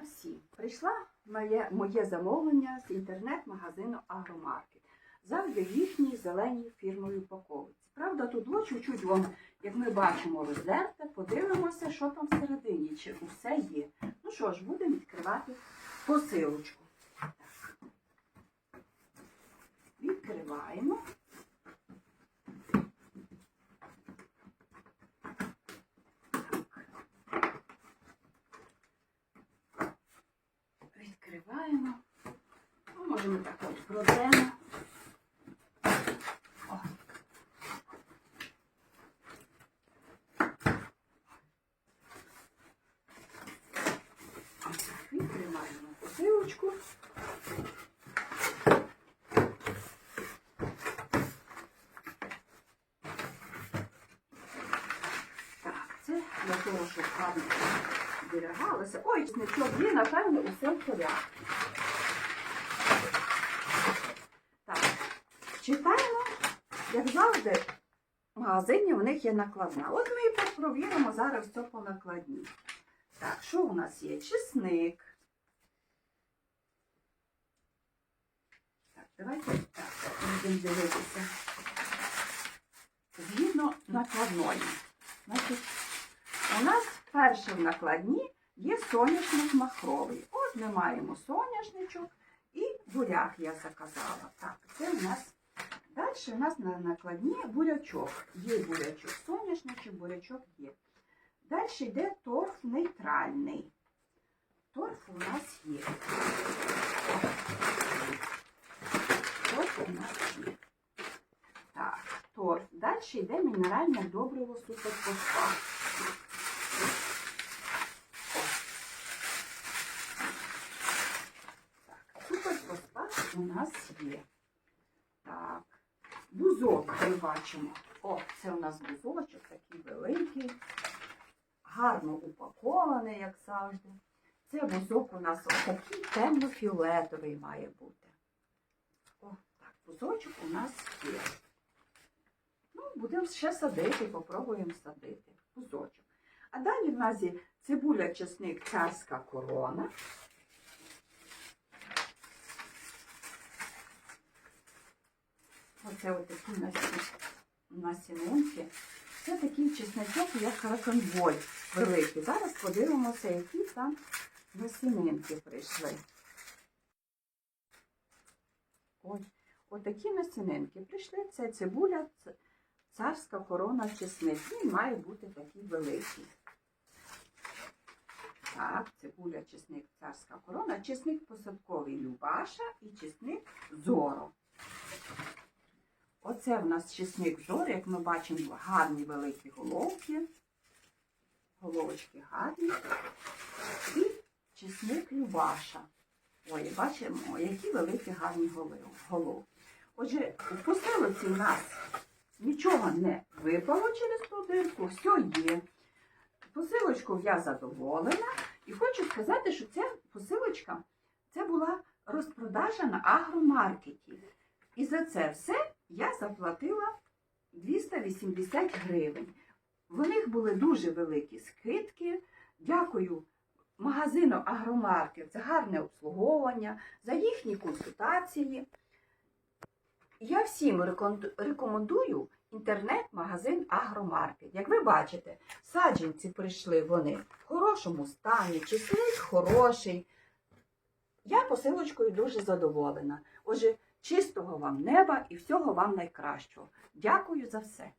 всі. Прийшла моє, моє замовлення з інтернет-магазину Агромаркет. В їхній зеленій фірмовій упаковці. Правда, тут чуть-чуть вон, як ми бачимо, роздерте. Подивимося, що там всередині, чи усе є. Ну що ж, будемо відкривати посилочку. Так. Відкриваємо. Ми так от так, Відкриваємо посилочку. Так, це для того, щоб гарно зберігалося. Ой, сничок є, напевно, усе в порядку. Так, читаємо, як завжди, в магазині у них є накладна. От ми і провіримо зараз все по накладні. Так, що у нас є? Чесник. Так, давайте так, будемо дивитися. Згідно накладної. Значить, у нас перше в накладні є соняшник махровий. От ми маємо соняшничок і буряк я заказала. Так, це у нас. Далі у нас на накладні бурячок. Є бурячок, соняшничок, бурячок є. Далі йде торф нейтральний. Торф у нас є. Торф у нас є. Так, торф. Далі йде мінеральне добриво суперфосфат. Так, суперфосфат у нас є. Так, бузок ми бачимо. О, це у нас бузочок такий великий, гарно упакований, як завжди. Це бузок у нас такий темно-фіолетовий має бути. О, так, бузочок у нас є. Ну, будемо ще садити, попробуємо садити бузочок. А далі в нас є цибуля, чесник, царська корона. Оце отакі насі- насінинки. Це такий чесночок, як раконволь великий. Зараз подивимося, які там насінинки прийшли. Ось, отакі насінинки прийшли. Це цибуля, царська корона, чесник. Він має бути такий великий. Так, цибуля, чесник, царська корона, чесник посадковий Любаша і чесник Зоро. Оце в нас чесник Зоро, як ми бачимо, гарні великі головки. Головочки гарні. І чесник Любаша. Ой, бачимо, які великі гарні головки. Отже, у посилоці в нас нічого не випало через ту все є. Посилочку я задоволена. І хочу сказати, що ця посилочка це була розпродажа на агромаркеті. І за це все я заплатила 280 гривень. В них були дуже великі скидки. Дякую магазину Агромаркет за гарне обслуговування, за їхні консультації. Я всім рекомендую інтернет-магазин Агромаркет. Як ви бачите, саджанці прийшли вони в хорошому стані, чесник хороший. Я посилочкою дуже задоволена. Отже, чистого вам неба і всього вам найкращого. Дякую за все.